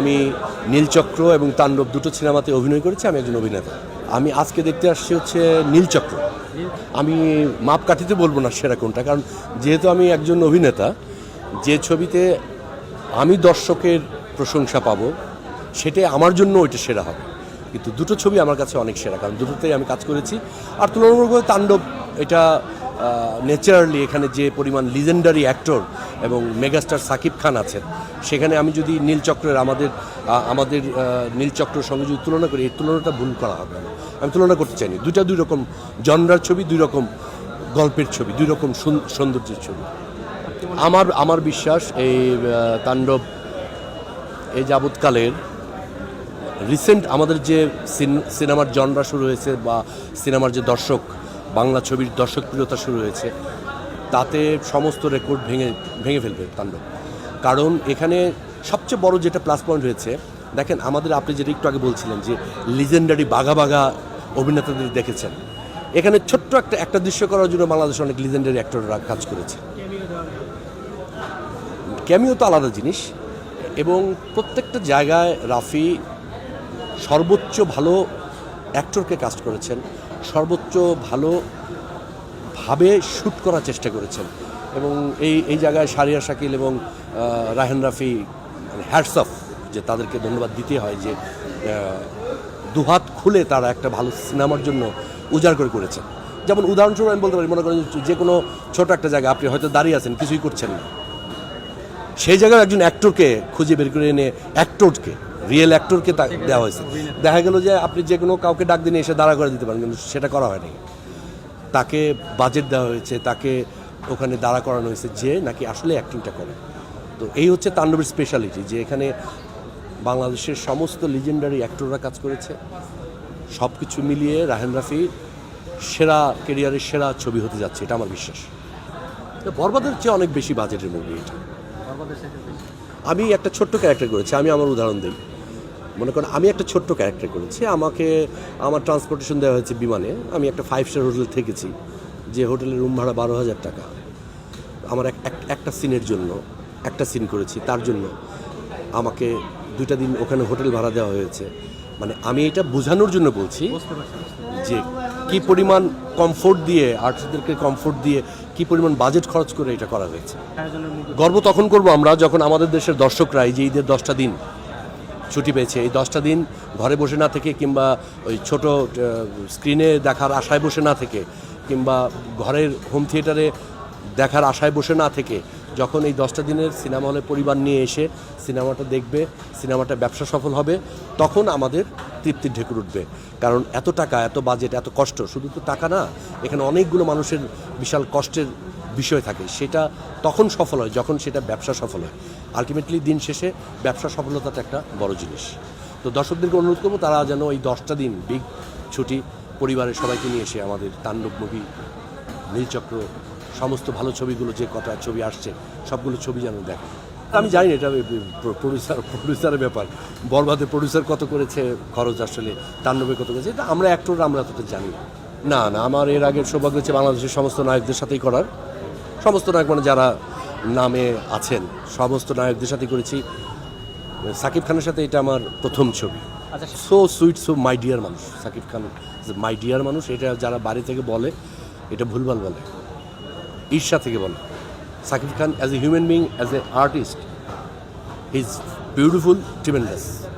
আমি নীলচক্র এবং তাণ্ডব দুটো সিনেমাতে অভিনয় করেছি, আমি একজন অভিনেতা। আমি আজকে দেখতে আসছি হচ্ছে নীলচক্র আমি মাপ কাঠিতে বলব না সেরা কোনটা, কারণ যেহেতু আমি একজন অভিনেতা, যে ছবিতে আমি দর্শকের প্রশংসা পাবো, সেটাই আমার জন্য ওইটা সেরা হবে। কিন্তু দুটো ছবি আমার কাছে অনেক সেরা, কারণ দুটোতেই আমি কাজ করেছি। আর তুলনামূলকভাবে তাণ্ডব এটা ন্যাচারালি এখানে যে পরিমাণ লিজেন্ডারি অ্যাক্টর এবং মেগাস্টার সাকিব খান আছেন, সেখানে আমি যদি নীলচক্রের আমাদের আমাদের নীলচক্রের সঙ্গে যদি তুলনা করি, এই তুলনাটা ভুল করা হবে না। আমি তুলনা করতে চাইনি। দুইটা দুই রকম জনরার ছবি, দুই রকম গল্পের ছবি, দুই রকম সুন- সৌন্দর্যের ছবি। আমার আমার বিশ্বাস এই তাণ্ডব, এই যাবৎকালের রিসেন্ট আমাদের যে সিনেমার জনরা শুরু হয়েছে বা সিনেমার যে দর্শক বাংলা ছবির দর্শক প্রিয়তা শুরু হয়েছে। তাতে সমস্ত রেকর্ড ভেঙে ভেঙে ফেলবে তাণ্ডব। কারণ এখানে সবচেয়ে বড় যেটা প্লাস পয়েন্ট হয়েছে, দেখেন আমাদের আপনি যেটা একটু আগে বলছিলেন যে লিজেন্ডারি বাঘা বাঘা অভিনেতাদের দেখেছেন। এখানে ছোট্ট একটা একটা দৃশ্য করার জন্য বাংলাদেশে অনেক লিজেন্ডারি অ্যাক্টররা কাজ করেছে। ক্যামিও তো আলাদা জিনিস। এবং প্রত্যেকটা জায়গায় রাফি সর্বোচ্চ ভালো অ্যাক্টরকে কাস্ট করেছেন। সর্বোচ্চ ভালো ভাবে শ্যুট করার চেষ্টা করেছেন। এবং এই এই জায়গায় সারিয়া শাকিল এবং রাহেন রাফি হ্যাটস অফ যে তাদেরকে ধন্যবাদ দিতে হয় যে দুহাত খুলে তারা একটা ভালো সিনেমার জন্য উজাড় করে করেছেন। যেমন উদাহরণস্বরূপ আমি বলতে পারি, মনে করেন যে কোনো ছোট একটা জায়গা আপনি হয়তো দাঁড়িয়ে আছেন, কিছুই করছেন না। সেই জায়গায় একজন অ্যাক্টরকে খুঁজে বের করে এনে অ্যাক্টরকে রিয়েল অ্যাক্টরকে দেওয়া হয়েছে। দেখা গেল যে আপনি যে কোনো কাউকে ডাক দিনে এসে দাঁড়া করে দিতে পারেন কিন্তু সেটা করা হয়নি। তাকে বাজেট দেওয়া হয়েছে তাকে ওখানে দাঁড়া করানো হয়েছে যে নাকি আসলে অ্যাক্টিংটা করে। তো এই হচ্ছে তাণ্ডবের স্পেশালিটি যে এখানে বাংলাদেশের সমস্ত লিজেন্ডারি অ্যাক্টররা কাজ করেছে। সব কিছু মিলিয়ে রাহেন রাফি সেরা কেরিয়ারের সেরা ছবি হতে যাচ্ছে এটা আমার বিশ্বাস। বরবাদের চেয়ে অনেক বেশি বাজেটের মুভি এটা। আমি একটা ছোট্ট ক্যারেক্টার করেছি আমি আমার উদাহরণ দিই। মনে করেন আমি একটা ছোট্ট ক্যারেক্টার করেছি। আমাকে আমার ট্রান্সপোর্টেশন দেওয়া হয়েছে বিমানে। আমি একটা ফাইভ স্টার হোটেলে থেকেছি যে হোটেলের রুম ভাড়া বারো হাজার টাকা। আমার এক এক- একটা সিনের জন্য একটা সিন করেছি তার জন্য আমাকে দুইটা দিন ওখানে হোটেল ভাড়া দেওয়া হয়েছে। মানে আমি এটা বোঝানোর জন্য বলছি যে কি পরিমাণ কমফোর্ট দিয়ে আর্টিস্টদেরকে কমফোর্ট দিয়ে কি পরিমাণ বাজেট খরচ করে এটা করা হয়েছে। গর্ব তখন করব আমরা যখন আমাদের দেশের দর্শকরা এই যে ঈদের দশটা দিন ছুটি পেয়েছে। এই দশটা দিন ঘরে বসে না থেকে কিংবা ওই ছোট স্ক্রিনে দেখার আশায় বসে না থেকে কিংবা ঘরের হোম থিয়েটারে দেখার আশায় বসে না থেকে যখন এই দশটা দিনের সিনেমা হলে পরিবার নিয়ে এসে সিনেমাটা দেখবে সিনেমাটা ব্যবসা সফল হবে, তখন আমাদের তৃপ্তির ঢেকুর উঠবে। কারণ এত টাকা, এত বাজেট এত কষ্ট শুধু তো টাকা না, এখানে অনেকগুলো মানুষের বিশাল কষ্টের বিষয় থাকে। সেটা তখন সফল হয়, যখন সেটা ব্যবসা সফল হয়। আলটিমেটলি দিন শেষে ব্যবসা সফলতাটা একটা বড় জিনিস। তো দর্শকদেরকে অনুরোধ করব, তারা যেন ওই দশটা দিন বিগ ছুটি পরিবারের সবাইকে নিয়ে এসে আমাদের তাণ্ডব মুভি নীলচক্র সমস্ত ভালো ছবিগুলো যে কটা ছবি আসছে, সবগুলো ছবি যেন দেখে। আমি জানি না এটা প্রডিউসার প্রডিউসারের ব্যাপার। বরবাদের প্রডিউসার কত করেছে, খরচ আসলে, তাণ্ডবে কত করেছে, এটা আমরা অ্যাক্টর আমরা তত জানি। না না, আমার এর আগের সৌভাগ্য হচ্ছে বাংলাদেশের সমস্ত নায়কদের সাথেই করার। সমস্ত নায়ক মানে যারা নামে আছেন। সমস্ত নায়কদের সাথে করেছি। সাকিব খানের সাথে এটা আমার প্রথম ছবি। So sweet so my dear মানুষ। সাকিব খান মাই ডিয়ার মানুষ। এটা যারা বাড়ি থেকে বলে এটা ভুলভাল বলে। ঈর্ষা থেকে বলে। Shakib Khan as a human being as a artist is beautiful tremendous